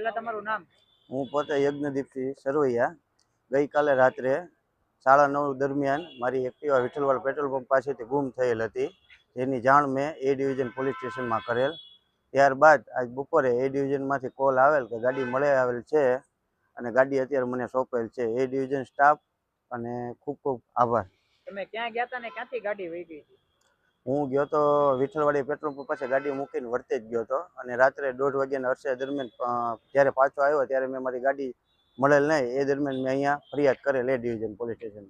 પહેલા તમારું નામ? હું પોતે યજ્ઞદીપસિંહ સરવૈયા. ગઈકાલે રાત્રે સાડા નવ દરમિયાન મારી એક્ટિવા વિઠ્ઠલવાડ પેટ્રોલ પંપ પાસેથી ગુમ થયેલ હતી. જેની જાણ મેં એ ડિવિઝન પોલીસ સ્ટેશનમાં કરેલ. ત્યારબાદ આજ બપોરે એ ડિવિઝનમાંથી કોલ આવેલ કે ગાડી મળે આવેલ છે અને ગાડી અત્યારે મને સોંપેલ છે. એ ડિવિઝન સ્ટાફ અને ખૂબ ખૂબ આભાર. તમે ક્યાં ગયા હતા ને ક્યાંથી ગાડી વહી ગઈ હતી? હું ગયો તો વિઠ્ઠલવાડી પેટ્રોલ પંપ પાસે ગાડી મૂકીને વર્તે જ ગયો હતો. અને રાત્રે દોઢ વાગ્યાના અરસે દરમિયાન જ્યારે પાછો આવ્યો ત્યારે મેં મારી ગાડી મળેલ નહીં. એ દરમિયાન મેં અહીંયા ફરિયાદ કરેલ એ ડિવિઝન, પોલીસ સ્ટેશન